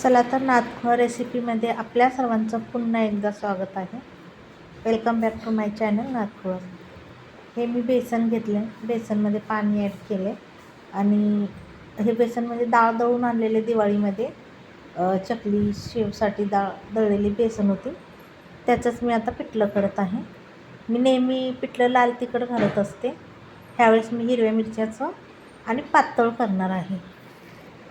चला तर नाथखोळा रेसिपीमध्ये आपल्या सर्वांचं पुन्हा एकदा स्वागत आहे. Welcome back to my channel Nathkhola हे मी बेसन घेतले बेसनमध्ये पाणी ॲड केले आणि हे बेसनमध्ये डाळ दळून आणलेले दिवाळीमध्ये चकली शेवसाठी डाळ दळलेली बेसन होती. त्याचंच मी आता पिठलं करत आहे. मी नेहमी पिठलं लाल तिखट घालत असते. ह्यावेळेस मी हिरव्या मिरच्याचं आणि पातळ करणार आहे.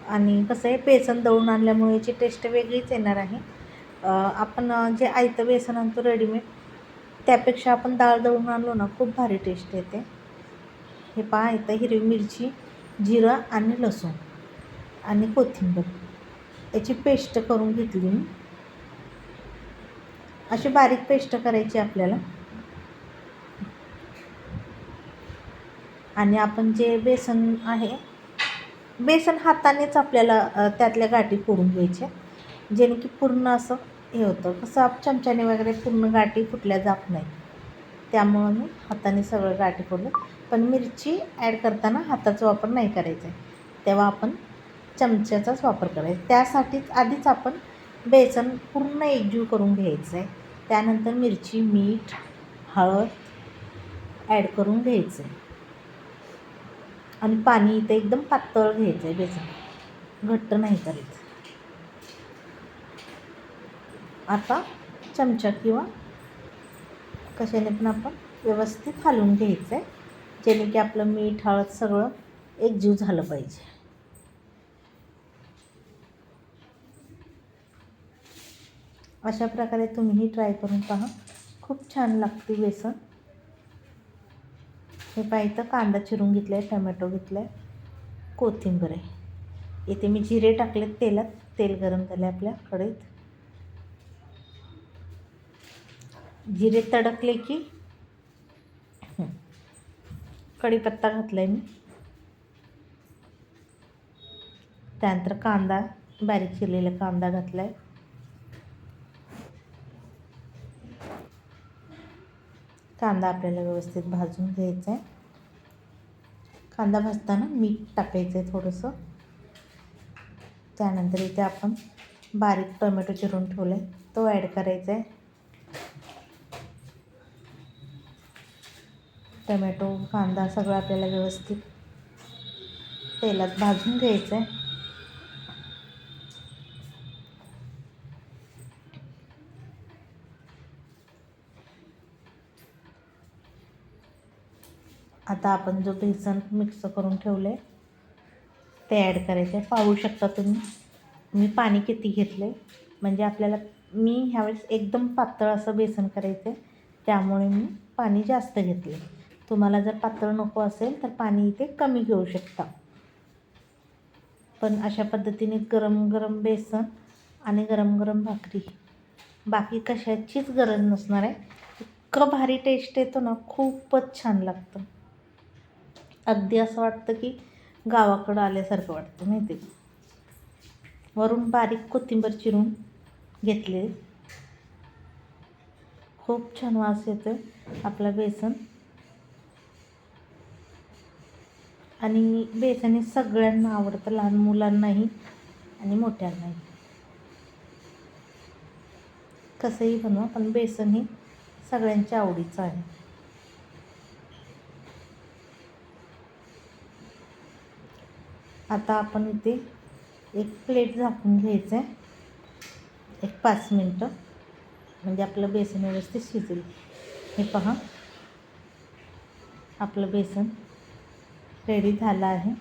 आणि कसं आहे बेसन दळून आणल्यामुळे याची टेस्ट वेगळीच येणार आहे. आपण जे आयतं बेसन आणतो रेडीमेड त्यापेक्षा आपण डाळ दळून आणलो ना खूप भारी टेस्ट येते. हे पहा येतं हिरवी मिरची जिरं आणि लसूण आणि कोथिंबीर. याची पेस्ट करून घेतली मी. अशी बारीक पेस्ट करायची आपल्याला. आणि आपण जे बेसन आहे बेसन हातानेच आपल्याला त्यातल्या गाठी फोडून घ्यायच्या. जेणे की पूर्ण असं हे होतं. कसं आप चमच्याने वगैरे पूर्ण गाठी फुटल्या जात नाही त्यामुळं मी हाताने सगळं गाठी फोडलं. पण मिरची ॲड करताना हाताचा वापर नाही करायचा आहे. तेव्हा आपण चमच्याचाच वापर करायचा. त्यासाठीच आधीच आपण बेसन पूर्ण एकजीव करून घ्यायचं आहे. त्यानंतर मिरची मीठ हळद ॲड करून घ्यायचं आहे. आणि पाणी इथं एकदम पातळ घ्यायचं आहे बेसन. घट्ट नाही करायचं आता चमचा किंवा कशाने पण आपण व्यवस्थित हलवून घ्यायचं आहे जेणे की आपलं मीठ हळद सगळं एकजीव झालं पाहिजे. अशा प्रकारे तुम्हीही ट्राय करून पहा. खूप छान लागते बेसन. हे पाहिजे कांदा चिरून घेतला आहे टमॅटो घेतला आहे कोथिंबीर आहे. इथे मी जिरे टाकलेत तेलात तेल गरम झाले आपल्या कढईत. जिरे तडकले की कढीपत्ता घातला आहे मी. त्यानंतर कांदा बारीक चिरलेला कांदा घातला आहे कांदा आपल्याला व्यवस्थित भाजून घ्यायचा आहे कांदा भाजताना मीठ टाकायचं आहे थोडंसं. त्यानंतर इथे आपण बारीक टोमॅटो चिरून ठेवला आहे तो ॲड करायचा आहे टोमॅटो कांदा सगळं आपल्याला व्यवस्थित तेलात भाजून घ्यायचं आहे आता आपण जो बेसन मिक्स करून ठेवलं आहे ते ॲड करायचं. आहे पाहू शकता तुम्ही मी पाणी किती घेतलं. आहे म्हणजे आपल्याला मी ह्यावेळेस एकदम पातळ असं बेसन करायचं आहे त्यामुळे मी पाणी जास्त घेतले. तुम्हाला जर पातळ नको असेल तर पाणी इथे कमी घेऊ शकता. पण अशा पद्धतीने गरम गरम बेसन आणि गरम गरम भाकरी बाकी कशाचीच गरज नसणार आहे. इतकं भारी टेस्ट येतो ना खूपच छान लागतं. अगदी असं वाटतं की गावाकडं आल्यासारखं वाटतं माहिती वरून बारीक कोथिंबर चिरून घेतले. खूप छान वास येतो आपला बेसन. आणि बेसन हे सगळ्यांना आवडतं लहान मुलांनाही आणि मोठ्यांनाही. कसंही बनवा पण बेसन हे सगळ्यांच्या आवडीचं आहे. आता आपण इथे एक प्लेट झाकून घ्यायचं आहे एक पाच मिनटं. म्हणजे आपलं बेसन व्यवस्थित शिजेल. हे पहा. आपलं बेसन रेडी झालं आहे.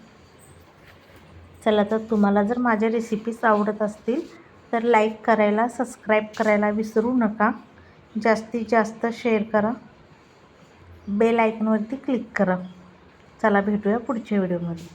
चला तर तुम्हाला जर माझ्या रेसिपीज आवडत असतील तर लाईक करायला सबस्क्राईब करायला विसरू नका. जास्तीत जास्त शेअर करा. बेल आयकॉनवरती क्लिक करा. चला भेटूया पुढच्या व्हिडिओमध्ये